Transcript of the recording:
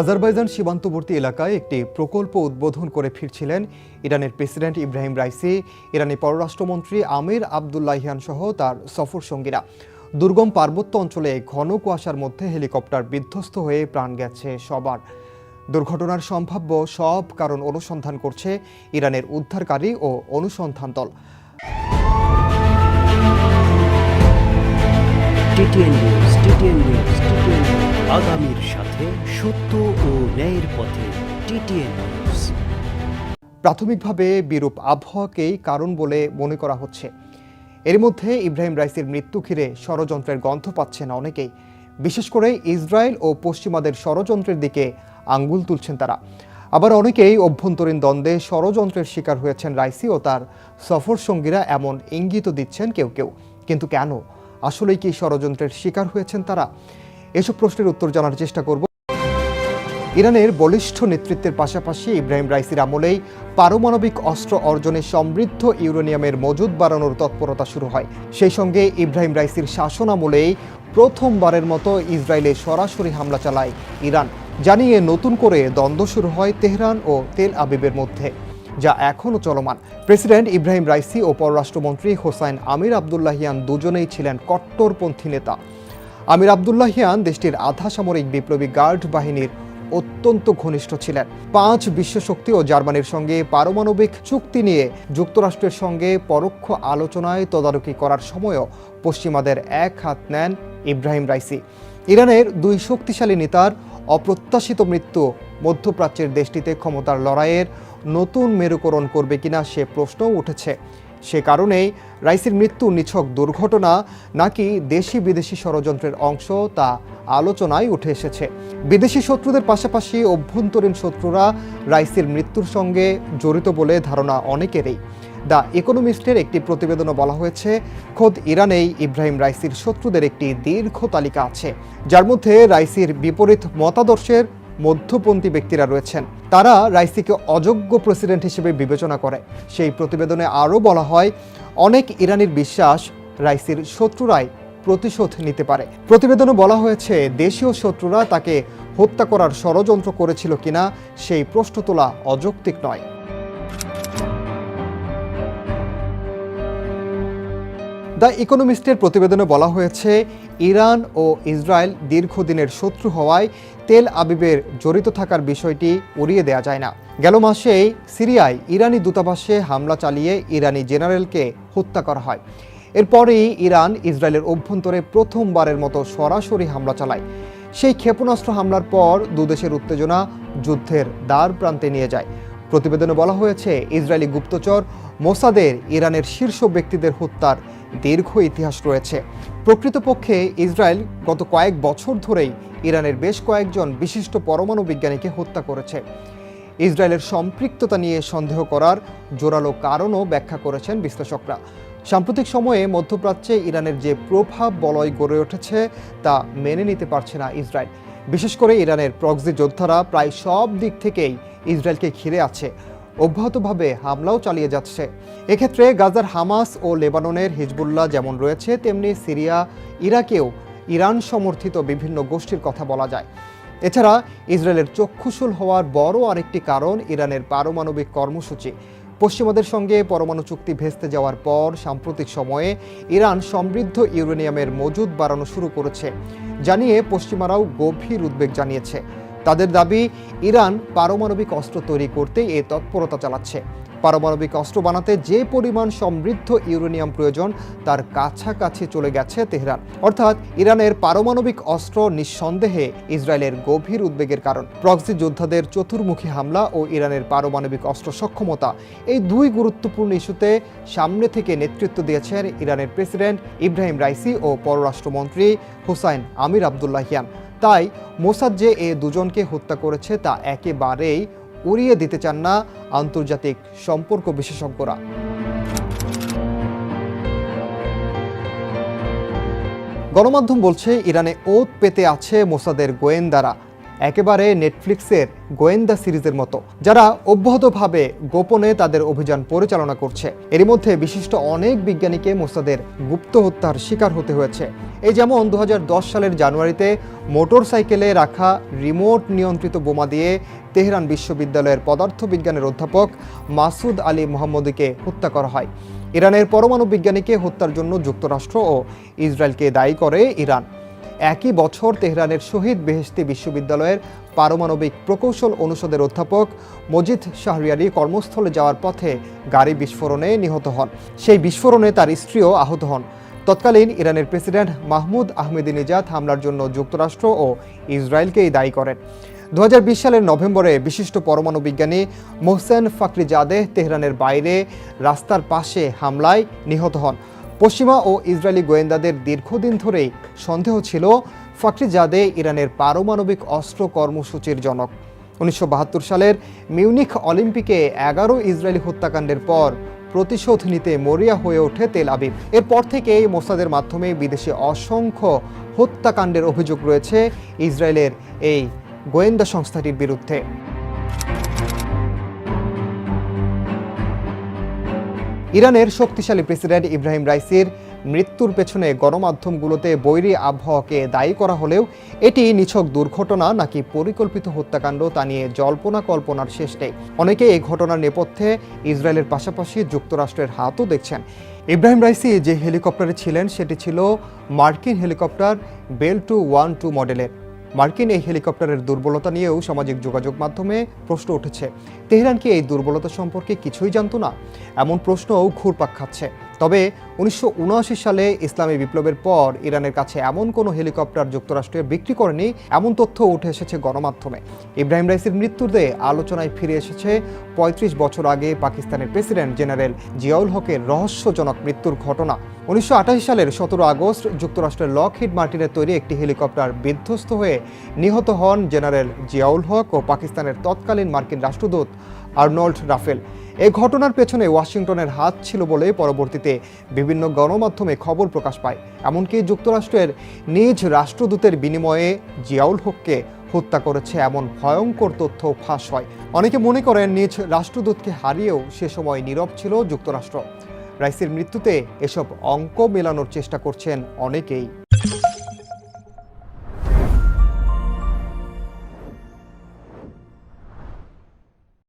Azerbaijan সীমান্তবর্তী এলাকায় একটি প্রকল্প উদ্বোধন করে ফিরছিলেন ইরানের প্রেসিডেন্ট ইব্রাহিম রাইসি। ইরানের পররাষ্ট্রমন্ত্রী আমির আবদুল্লাহিয়ান সহ তার সফর সঙ্গীরা। দুর্গম পার্বত্য অঞ্চলে ঘন কুয়াশার মধ্যে হেলিকপ্টার বিধ্বস্ত হয়ে প্রাণ গেছে সবার। দুর্ঘটনার সম্ভাব্য সব কারণ অনুসন্ধান করছে ইরানের উদ্ধারকারী ও অনুসন্ধান দল। টিটিএন আগামীর সাথে সত্য ও ন্যায়ের পথে প্রাথমিকভাবে বিরূপ আবহাওয়াকেই কারণ বলে মনে করা হচ্ছে। এর মধ্যে ইব্রাহিম রাইসির মৃত্যু ঘিরে ষড়যন্ত্রের গন্ধ পাচ্ছেন অনেকেই। বিশেষ করে ইসরায়েল ও পশ্চিমাদের ষড়যন্ত্রের দিকে আঙ্গুল তুলছেন তারা। আবার অনেকেই অভ্যন্তরীণ দ্বন্দ্বে ষড়যন্ত্রের শিকার হয়েছেন রাইসি ও তার সফর সঙ্গীরা এমন ইঙ্গিত দিচ্ছেন কেউ কেউ। কিন্তু কেন? আসলেই কি ষড়যন্ত্রের শিকার হয়েছেন তারা? এসব প্রশ্নের উত্তর জানার চেষ্টা করব। ইরানের বলিষ্ঠ নেতৃত্বের পাশাপাশি ইব্রাহিম রাইসির আমলেই পারমাণবিক অস্ত্র অর্জনে সমৃদ্ধ ইউরেনিয়ামের মজুদ বাড়ানোর তৎপরতা শুরু হয়। সেই সঙ্গে ইব্রাহিম রাইসির শাসন আমলেই প্রথমবারের মতো ইসরায়েলে সরাসরি হামলা চালায় ইরান। জানিয়ে নতুন করে দ্বন্দ্ব শুরু হয় তেহরান ও তেল আবিবের মধ্যে। যা এখনও চলমান। প্রেসিডেন্ট ইব্রাহিম রাইসি ও পররাষ্ট্রমন্ত্রী হোসাইন আমির আবদুল্লাহিয়ান দুজনেই ছিলেন কট্টরপন্থী নেতা। আমির আবদুল্লাহিয়ান দেশটির আধা সামরিক বিপ্লবী গার্ড বাহিনীর অত্যন্ত ঘনিষ্ঠ ছিলেন। পাঁচ বিশ্বশক্তি ও জার্মানির সঙ্গে পারমাণবিক চুক্তি নিয়ে যুক্তরাষ্ট্রের সঙ্গে পরোক্ষ আলোচনায় তদারকি করার সময়ও পশ্চিমাদের এক হাত নেন ইব্রাহিম রাইসি। ইরানের দুই শক্তিশালী নেতার অপ্রত্যাশিত মৃত্যু মধ্যপ্রাচ্যের দেশটিতে ক্ষমতার লড়াইয়ের নতুন মেরুকরণ করবে কিনা সে প্রশ্নও উঠেছে। সে কারণেই রাইসির মৃত্যু নিছক দুর্ঘটনা নাকি দেশি বিদেশি ষড়যন্ত্রের অংশ তা আলোচনায় উঠে এসেছে। বিদেশি শত্রুদের পাশাপাশি অভ্যন্তরীণ শত্রুরা রাইসির মৃত্যুর সঙ্গে জড়িত বলে ধারণা অনেকেরই। দ্য ইকোনমিস্টের একটি প্রতিবেদনে বলা হয়েছে, খোদ ইরানেই ইব্রাহিম রাইসির শত্রুদের একটি দীর্ঘ তালিকা আছে, যার মধ্যে রাইসির বিপরীত মতাদর্শের মধ্যপন্থী ব্যক্তিরা রয়েছেন। তারা রাইসিকে অযোগ্য প্রেসিডেন্ট হিসেবে বিবেচনা করে। সেই প্রতিবেদনে আরও বলা হয়, অনেক ইরানির বিশ্বাস রাইসির শত্রুরাই প্রতিশোধ নিতে পারে। প্রতিবেদনে বলা হয়েছে, দেশীয় শত্রুরা তাকে হত্যা করার ষড়যন্ত্র করেছিল কিনা, সেই প্রশ্ন তোলা অযৌক্তিক নয়। দ্য ইকোনমিস্টের প্রতিবেদনে বলা হয়েছে, ইরান ও ইসরায়েল দীর্ঘদিনের শত্রু হওয়ায় তেল আবিবের জড়িত থাকার বিষয়টি উড়িয়ে দেয়া যায় না। গেল মাসেই সিরিয়ায় ইরানি দূতাবাসে হামলা চালিয়ে ইরানি জেনারেলকে হত্যা করা হয়। এরপরেই ইরান ইসরায়েলের অভ্যন্তরে প্রথমবারের মতো সরাসরি হামলা চালায়। সেই ক্ষেপণাস্ত্র হামলার পর দুদেশের উত্তেজনা যুদ্ধের দ্বার প্রান্তে নিয়ে যায়। প্রতিবেদনে বলা হয়েছে, ইসরায়েলি গুপ্তচর মোসাদের ইরানের শীর্ষ ব্যক্তিদের হত্যার দীর্ঘ ইতিহাস রয়েছে। প্রকৃতপক্ষে ইসরায়েল গত কয়েক বছর ধরেই ইরানের বেশ কয়েকজন বিশিষ্ট পরমাণু বিজ্ঞানীকে হত্যা করেছে। ইসরায়েলের সম্পৃক্ততা নিয়ে সন্দেহ করার জোরালো কারণও ব্যাখ্যা করেছেন বিশ্লেষকরা। সাম্প্রতিক সময়ে মধ্যপ্রাচ্যে ইরানের যে প্রভাব বলয় গড়ে উঠেছে, তা মেনে নিতে পারছে না ইসরায়েল। বিশেষ করে ইরানের প্রক্সি যোদ্ধারা প্রায় সব দিক থেকেই ইসরায়েলকে ঘিরে আছে। অব্যাহতভাবে হামলাও চালিয়ে যাচ্ছে। এক্ষেত্রে গাজার হামাস ও লেবাননের হিজবুল্লাহ যেমন রয়েছে, তেমনি সিরিয়া, ইরাকেও ইরান সমর্থিত বিভিন্ন গোষ্ঠীর কথা বলা যায়। এছাড়া ইসরায়েলের চক্ষুশূল হওয়ার বড় আরেকটি কারণ ইরানের পারমাণবিক কর্মসূচি। পশ্চিমাদের সঙ্গে পরমাণু চুক্তি ভেস্তে যাওয়ার পর সাম্প্রতিক সময়ে ইরান সমৃদ্ধ ইউরেনিয়ামের মজুদ বাড়ানো শুরু করেছে। জানিয়ে পশ্চিমারাও গভীর উদ্বেগ জানিয়েছে। তাদের দাবি, ইরান পারমাণবিক অস্ত্র তৈরি করতে এ তৎপরতা চালাচ্ছে। পারমাণবিক অস্ত্র বানাতে যে পরিমাণ সমৃদ্ধ ইউরেনিয়াম প্রয়োজন, তার কাছাকাছি চলে গেছে তেহরান। অর্থাৎ, ইরানের পারমাণবিক অস্ত্র নিঃসন্দেহে ইসরায়েলের গভীর উদ্বেগের কারণ। প্রক্সি যোদ্ধাদের চতুর্মুখী হামলা ও ইরানের পারমাণবিক অস্ত্র সক্ষমতা এই দুই গুরুত্বপূর্ণ ইস্যুতে সামনে থেকে নেতৃত্ব দিয়েছেন ইরানের প্রেসিডেন্ট ইব্রাহিম রাইসি ও পররাষ্ট্রমন্ত্রী হুসাইন আমির আবদুল্লাহিয়ান। তাই মোসাদ যে এ দুজনকে হত্যা করেছে তা একেবারেই উড়িয়ে দিতে চান না আন্তর্জাতিক সম্পর্ক বিশেষজ্ঞরা। গণমাধ্যম বলছে, ইরানে ওত পেতে আছে মোসাদের গোয়েন্দারা। একেবারে নেটফ্লিক্সের গোয়েন্দা সিরিজের মতো, যারা অব্যাহতভাবে গোপনে তাদের অভিযান পরিচালনা করছে। এরই মধ্যে বিশিষ্ট অনেক বিজ্ঞানীকে মোসাদের গুপ্ত হত্যার শিকার হতে হয়েছে। এই যেমন দু হাজার দশ সালের জানুয়ারিতে মোটর সাইকেলে রাখা রিমোট নিয়ন্ত্রিত বোমা দিয়ে তেহরান বিশ্ববিদ্যালয়ের পদার্থবিজ্ঞানের অধ্যাপক মাসুদ আলী মোহাম্মদীকে হত্যা করা হয়। ইরানের পরমাণু বিজ্ঞানীকে হত্যার জন্য যুক্তরাষ্ট্র ও ইসরায়েলকে দায়ী করে ইরান। একই বছর তেহরানের শহীদ বেহেশতি বিশ্ববিদ্যালয়ের পারমাণবিক প্রকৌশল অনুষদের অধ্যাপক মজিদ শাহরিয়ারি কর্মস্থলে যাওয়ার পথে গাড়ি বিস্ফোরণে নিহত হন। সেই বিস্ফোরণে তার স্ত্রীও আহত হন। তৎকালীন ইরানের প্রেসিডেন্ট মাহমুদ আহমেদিনেজাদ হামলার জন্য যুক্তরাষ্ট্র ও ইসরায়েলকেই দায়ী করেন। দু হাজার বিশ সালের নভেম্বরে বিশিষ্ট পরমাণু বিজ্ঞানী মোহসেন ফাকরিজাদেহ তেহরানের বাইরে রাস্তার পাশে হামলায় নিহত হন। পশ্চিমা ও ইসরায়েলি গোয়েন্দাদের দীর্ঘদিন ধরেই সন্দেহ ছিল ফাকরিজাদে ইরানের পারমাণবিক অস্ত্র কর্মসূচির জনক। উনিশশো বাহাত্তর সালের মিউনিখ অলিম্পিকে এগারো ইসরায়েলি হত্যাকাণ্ডের পর প্রতিশোধ নিতে মরিয়া হয়ে ওঠে তেল আবিব। এরপর থেকে এই মোসাদের মাধ্যমে বিদেশে অসংখ্য হত্যাকাণ্ডের অভিযোগ রয়েছে ইসরায়েলের এই গোয়েন্দা সংস্থাটির বিরুদ্ধে। ইরানের শক্তিশালী প্রেসিডেন্ট ইব্রাহিম রাইসির মৃত্যুর পেছনে গণমাধ্যমগুলোতে বৈরী আবহাওয়াকে দায়ী করা হলেও এটি নিছক দুর্ঘটনা নাকি পরিকল্পিত হত্যাকাণ্ড তা নিয়ে জল্পনা কল্পনার শেষ নেই। অনেকে এই ঘটনার নেপথ্যে ইসরায়েলের পাশাপাশি যুক্তরাষ্ট্রের হাতও দেখছেন। ইব্রাহিম রাইসি যে হেলিকপ্টারে ছিলেন, সেটি ছিল মার্কিন helicopter Bell two one two মডেলের। মার্কিন এই হেলিকপ্টারের দুর্বলতা নিয়েও সামাজিক যোগাযোগ মাধ্যমে প্রশ্ন উঠেছে। তেহরান কি এই দুর্বলতা সম্পর্কে কিছুই জানত না? এমন প্রশ্নও ঘুরপাক খাচ্ছে। তবে উনিশশো সালে ইসলামী বিপ্লবের পর ইরানের কাছে এমন কোনো হেলিকপ্টার যুক্তরাষ্ট্রে বিক্রি করেনি, এমন তথ্য উঠে এসেছে গণমাধ্যমে। ইব্রাহিম রাইসির মৃত্যুতে আলোচনায় ফিরে এসেছে ৩৫ বছর আগে পাকিস্তানের প্রেসিডেন্ট জেনারেল জিয়াউল হকের রহস্যজনক মৃত্যুর ঘটনা। উনিশশো সালের সতেরো আগস্ট যুক্তরাষ্ট্রের লকহিড মার্টিনের তৈরি একটি হেলিকপ্টার বিধ্বস্ত হয়ে নিহত হন জেনারেল জিয়াউল হক ও পাকিস্তানের তৎকালীন মার্কিন রাষ্ট্রদূত আর্নল্ড রাফেল। এ ঘটনার পেছনে ওয়াশিংটনের হাত ছিল বলে পরবর্তীতে বিভিন্ন গণমাধ্যমে খবর প্রকাশ পায়। এমনকি যুক্তরাষ্ট্রের নিজ রাষ্ট্রদূতের বিনিময়ে জিয়াউল হককে হত্যা করেছে এমন ভয়ঙ্কর তথ্য ফাঁস হয়। অনেকে মনে করেন নিজ রাষ্ট্রদূতকে হারিয়েও সে সময় নীরব ছিল যুক্তরাষ্ট্র। রাইসির মৃত্যুতে এসব অঙ্ক মেলানোর চেষ্টা করছেন অনেকেই।